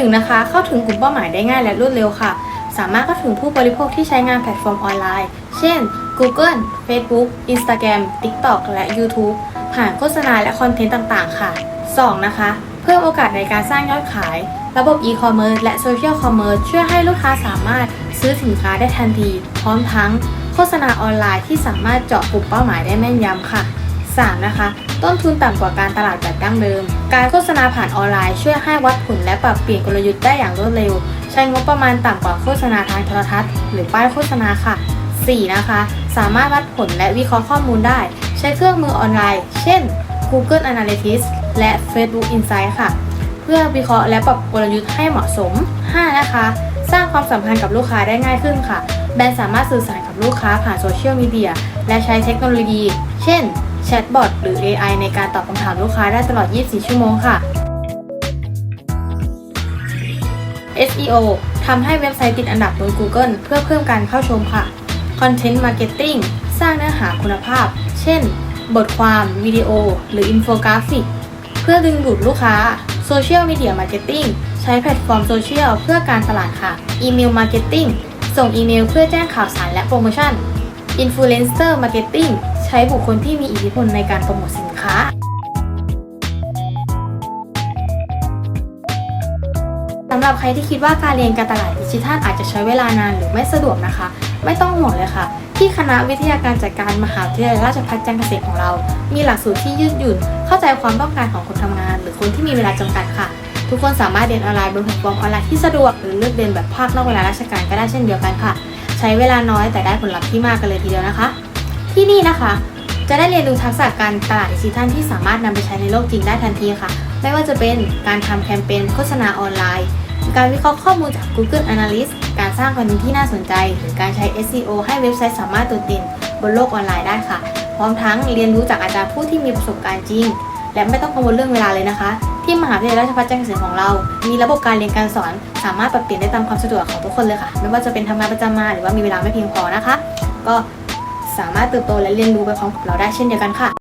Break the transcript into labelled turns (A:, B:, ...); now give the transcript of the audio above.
A: 1. นะคะ เข้าถึงกลุ่มเป้าหมายได้ง่ายและรวดเร็วค่ะ สามารถเข้าถึงผู้บริโภคที่ใช้งานแพลตฟอร์มออนไลน์ เช่น Google Facebook Instagram TikTok และ YouTube ผ่านโฆษณาและคอนเทนต์ต่างๆ ค่ะ 2. นะคะ เพิ่มโอกาสในการสร้างยอดขาย ระบบ e-commerce และ social commerce ช่วยให้ลูกค้าสามารถซื้อสินค้าได้ทันที พร้อมทั้ง โฆษณาออนไลน์ที่สามารถเจาะกลุ่มเป้าหมายได้แม่นยำค่ะ 3. นะคะ ต้นทุนต่ำกว่าการตลาดแบบดั้งเดิม การโฆษณาผ่านออนไลน์ช่วยให้วัดผลและปรับเปลี่ยนกลยุทธ์ได้อย่างรวดเร็ว ใช้งบประมาณต่ำกว่าโฆษณาทางโทรทัศน์ หรือป้ายโฆษณาค่ะ 4. นะคะ สามารถวัดผลและวิเคราะห์ข้อมูลได้ ใช้เครื่องมือออนไลน์ เช่น Google Analytics และ Facebook Insights ค่ะ เพื่อวิเคราะห์และปรับกลยุทธ์ให้เหมาะสม 5. นะคะ สร้างความสัมพันธ์กับลูกค้าได้ง่ายขึ้นค่ะ แบรนด์สามารถสื่อสารกับลูกค้าผ่านโซเชียลมีเดียและใช้เทคโนโลยี เช่น แชทบอทหรือ AI ในการตอบคำถามลูกค้าได้ตลอด 24 ชั่วโมงค่ะ SEO ทำให้เว็บไซต์ติดอันดับบน Google เพื่อเพิ่มการเข้าชมค่ะ Content Marketing สร้างเนื้อหาคุณภาพ เช่น บทความ วิดีโอ หรืออินโฟกราฟิก เพื่อดึงดูดลูกค้า Social Media Marketing ใช้แพลตฟอร์มโซเชียลเพื่อการตลาดค่ะ Email Marketing ส่งอีเมลเพื่อแจ้งข่าวสารและโปรโมชั่น Influencer Marketing ใช้บุคคลที่มีอิทธิพลในการโปรโมทสินค้า สำหรับใครที่คิดว่าการเรียนการตลาดดิจิทัลอาจจะใช้เวลานานหรือไม่สะดวกนะคะ ไม่ต้องห่วงเลยค่ะ ที่คณะวิทยาการจัดการมหาวิทยาลัยราชภัฏจันทร์เกษตรของเรา มีหลักสูตรที่ยืดหยุ่น เข้าใจความต้องการของคนทำงาน หรือคนที่มีเวลาจำกัดค่ะ ทุกคนสามารถเรียนออนไลน์บนแพลตฟอร์มออนไลน์ที่สะดวกหรือเลือกเรียนแบบภาคนอกเวลาราชการก็ได้เช่นเดียวกันค่ะ ใช้เวลาน้อยแต่ได้ผลลัพธ์ที่มากกันเลยทีเดียวนะคะ ที่นี่นะคะ จะได้เรียนรู้ทักษะการตลาดดิจิทัลที่สามารถนำไปใช้ในโลกจริงได้ทันทีค่ะ ไม่ว่าจะเป็นการทำแคมเปญโฆษณาออนไลน์ การวิเคราะห์ข้อมูลจาก Google Analyst การสร้างคอนเทนต์ที่น่าสนใจ หรือการใช้ SEO ให้เว็บไซต์สามารถโดดเด่นบนโลกออนไลน์ได้ค่ะ พร้อมทั้งเรียนรู้จากอาจารย์ผู้ที่มีประสบการณ์จริง และไม่ต้องกังวลเรื่องเวลาเลยนะคะ ที่มหาวิทยาลัยราชภัฏจันทร์เกษตรของเรา มีระบบการเรียนการสอน สามารถปรับเปลี่ยนได้ตามความสะดวกของทุกคนเลยค่ะ ไม่ว่าจะเป็นทำงานประจำมาหรือว่ามีเวลาไม่เพียงพอนะคะ ก็สามารถเติบโตและเรียนรู้ไปพร้อมกับเราได้เช่นเดียวกันค่ะ